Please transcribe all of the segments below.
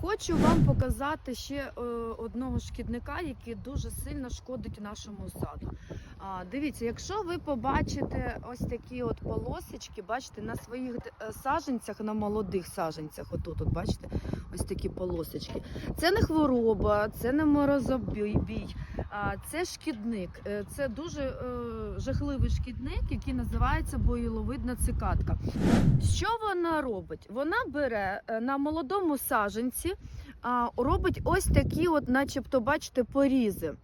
Хочу вам показати ще е, одного шкідника, який дуже сильно шкодить нашому саду. А, дивіться, якщо ви побачите ось такі от полосочки, бачите, на своїх е, саджанцях, на молодих саджанцях, отут, от бачите, ось такі полосочки. Це не хвороба, це не морозобій, а це шкідник. Е, Це дуже е, жахливий шкідник, який називається боїловидна цикатка. Що вона робить? Вона бере е, на молодому саджанці, а, робить ось такі, от, начебто, бачите, порізи.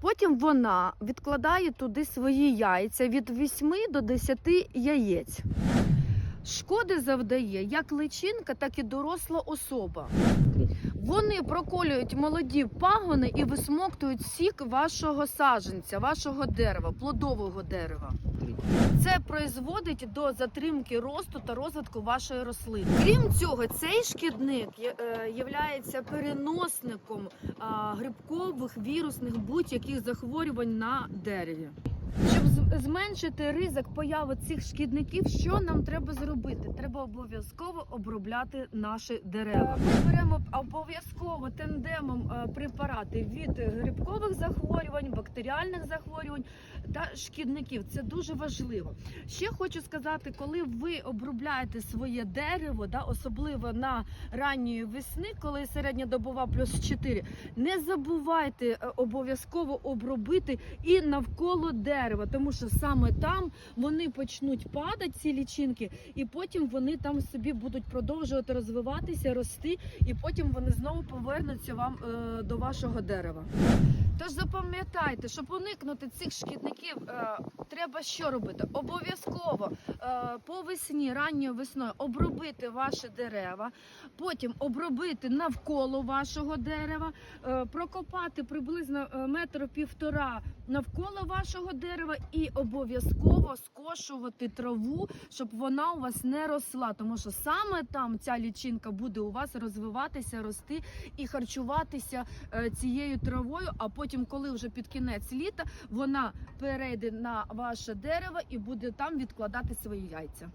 Потім вона відкладає туди свої яйця від 8 до 10 яєць. Шкоди завдає як личинка, так і доросла особа. Вони проколюють молоді пагони і висмоктують сік вашого саженця, вашого дерева, плодового дерева. Це призводить до затримки росту та розвитку вашої рослини. Крім цього, цей шкідник є, е, переносником грибкових вірусних будь-яких захворювань на дереві. Щоб зменшити ризик появи цих шкідників, що нам треба зробити? Треба обов'язково обробляти наші дерева. Ми беремо обов'язково тандемом е, препарати від грибкових захворювань, бактеріальних захворювань та шкідників. Це дуже важливо. Ще хочу сказати, коли ви обробляєте своє дерево, да, особливо на ранньої весни, коли середня добова плюс 4, не забувайте е, обов'язково обробити і навколо дерева, тому що саме там вони почнуть падати, ці лічинки, і потім вони там собі будуть продовжувати розвиватися, рости, і потім вони знову повернуться вам е, до вашого дерева. Тож запам'ятайте, щоб уникнути цих шкідників, е, треба що робити? Обов'язково по весні, ранньою весною обробити ваші дерева, потім обробити навколо вашого дерева, е, прокопати приблизно е, метр півтора навколо вашого дерева і обов'язково скошувати траву, щоб вона у вас не росла, тому що саме там ця лічинка буде у вас розвиватися, рости і харчуватися е, цією травою. А потім, коли вже під кінець літа, вона перейде на ваше дерево і буде там відкладати свої яйця.